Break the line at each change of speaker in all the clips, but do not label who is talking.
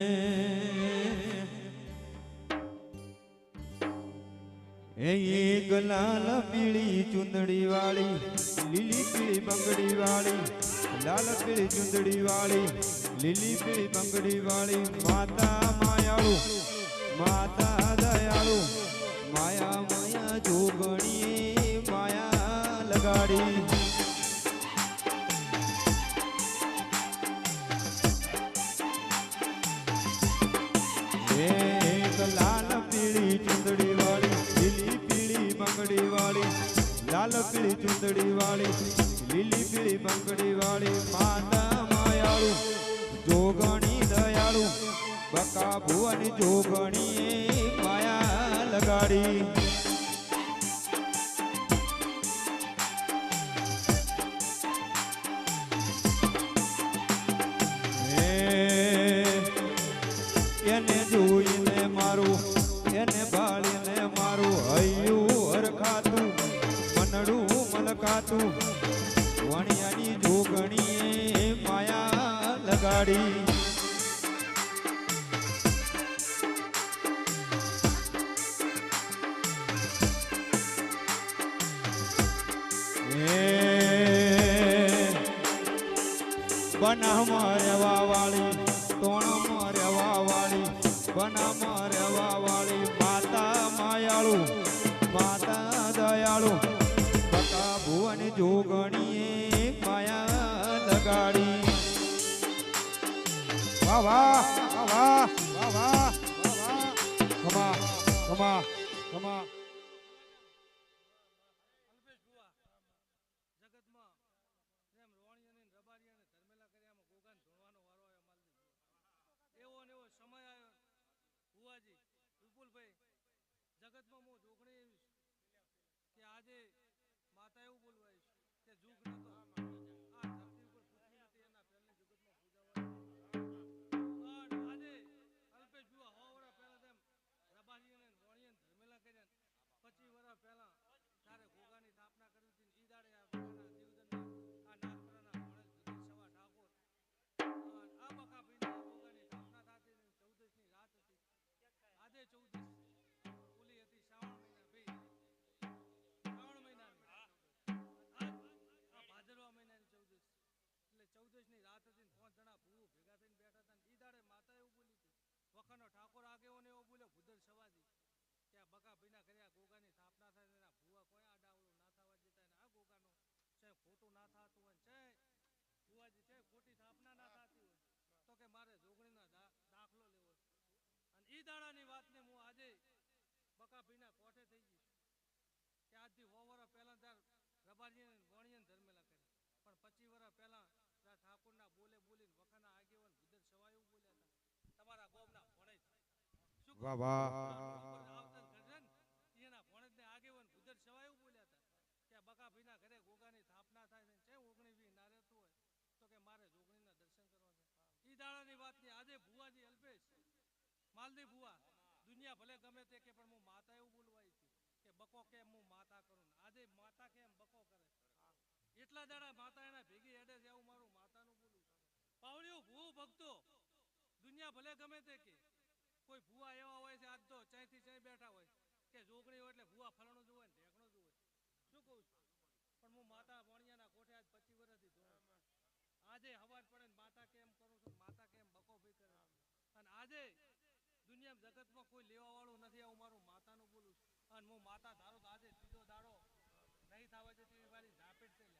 એ એક લાલ પીળી ચુંદડી વાળી, લીલી પીળી બંગડી વાળી, લાલ પીળી ચુંદડી વાળી, લીલી પીળી બંગડી વાળી, માતા માયાળુ, માતા લાલ પીળી ચુંદડી વાળી, લીલી પીળી બંગડી વાળી માતા માયાળુ, જોગણી દયાળુ બકા ભુવન જોગણી માયા લગાડી. મનડું મલકાતું. વણિયાની જોગણીએ માયા લગાડી. બનામાં રહેવા વાળી, તોણમાં રહેવા વાળી બનામાં રહેવા વાળી માતા માયાળુ, માતા દયાળુ. જોગણીએ માયા લગાડી. વાહ વાહ વાહ વાહ વાહ
આજે માતા એવું બોલવાય. બકા ભીના કર્યા, ગોગાની સ્થાપના થાય એના ભૂવા કોઈ આડાવડું ના થવા દેતા આ ગોગાનો છે ખોટું ના થતું હોય છે ભુવાજી છે ખોટી સ્થાપના ના થતી હોય. તો કે મારે જોગણીનો દાખલો લેવો અને ઈ દાડાની વાતને હું આજે બકા ભીના કોઠે થઈ ગઈ કે આજથી સો વર્ષ પહેલાં તાર રબારીને વણિયન ધર્મેલા કર્યા. પણ પચીસ વર્ષ પહેલાં ત્યાં ઠાકોરના બોલે બોલીને વખાના આગેવાન ભૂદર સવાયું બોલ્યા તમારા ગોમના ભણે
વાહ વાહ
આવતર કરે ને, એના ભણતને આગેવાન ભૂદર સવાય એવું બોલ્યા હતા કે આ બકાભાઈના ઘરે ગોગાની સ્થાપના થાય છે છે ઓગણી વી ના રહેતું હોય તો કે મારે જોગણીના દર્શન કરવા છે ઈ દાડાની વાતની આજે ભુવાજી અલ્પેશ માલદી ભુવા. દુનિયા ભલે ગમે તે કે, પણ હું માતા એવું બોલવાય છું કે બકો કેમ હું માતા કરું આજે માતા કેમ બકો કરે? એટલા દાડા માતા એના ભેગી હેડે છે એવું મારું માતાનું બોલું છું. ભૂ ભક્તો, દુનિયા ભલે ગમે તે કે, કોઈ ભૂવા એવા હોય છે, આજ તો ચાયથી ચાય બેઠા હોય, કે જોગણી હોય એટલે ભૂવા ફલાણું જોવે ને ઢેકણું જોવે. શું કહું છું? પણ હું માતા વણિયાના કોઠે આજ પચીસ વર્ષથી જોઉં આજે હવાજ પડે માતા કેમ કરું છું, માતા કેમ બકો ભી કરે અને આજે દુનિયામાં જગતમાં કોઈ લેવા વાળું નથી, આવું મારું માતાનું બોલું અને હું માતા ધારો તો આજે ત્રીજો દાડો નહીં થવા જતી એવી મારી ઝાપેટ લ્યા.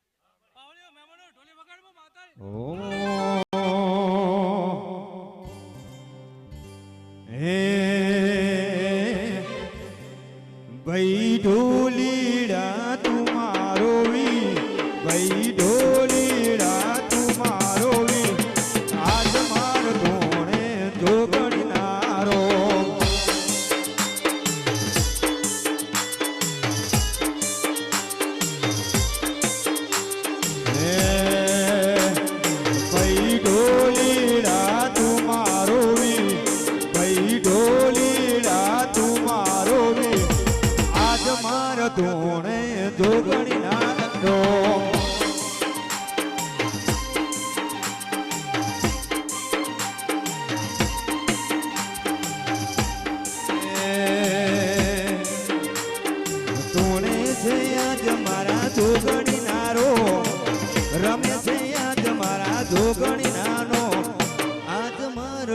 પાવડીઓ મહેમાનો ઢોલી વગાડમાં માતા
ભાઈ ઢોલીડા તુમારો વી ભાઈ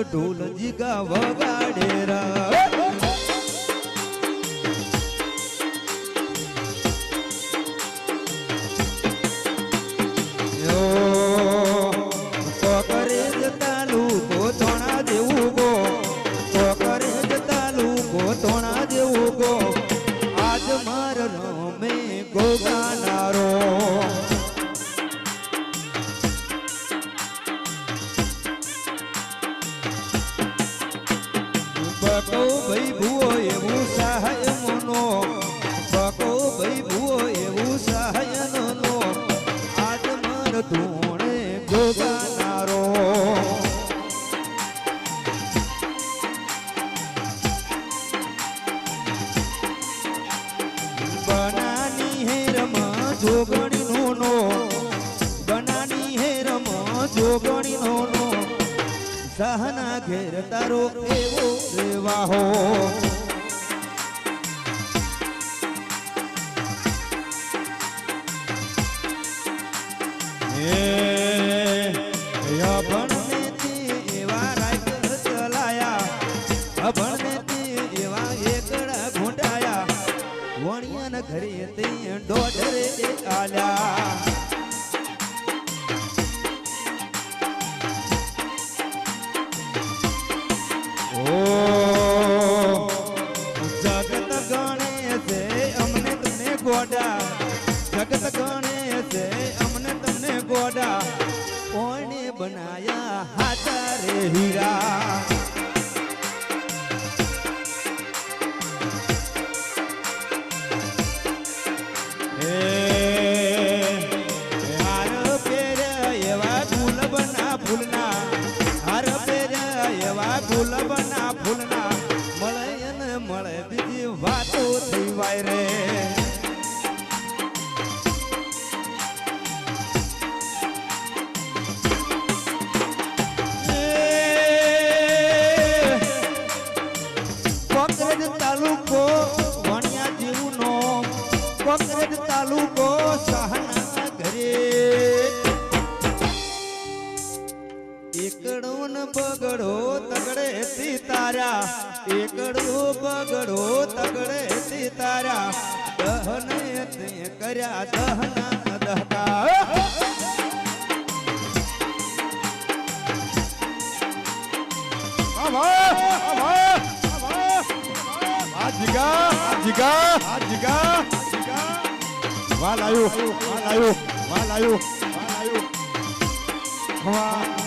ઢોલ જીગા વગાડે રા Phật tu bị શાહના ઘેર તારો એવો રેવાહો. ઘરે તે ડોડરે આલ્યા. ગોડા જગત ગણે છે અમને તમને ગોડા. કોણે બનાયા હાથા રે હીરા? એકડું બગડો તગડે સિતારા. એકડું બગડો તગડે સિતારા. દહન કર્યા દહના દહકા.
વાલ આવ્યું વાલ આવ્યું વાલ આવ્યું વાલ આવ્યું વાલ આવ્યું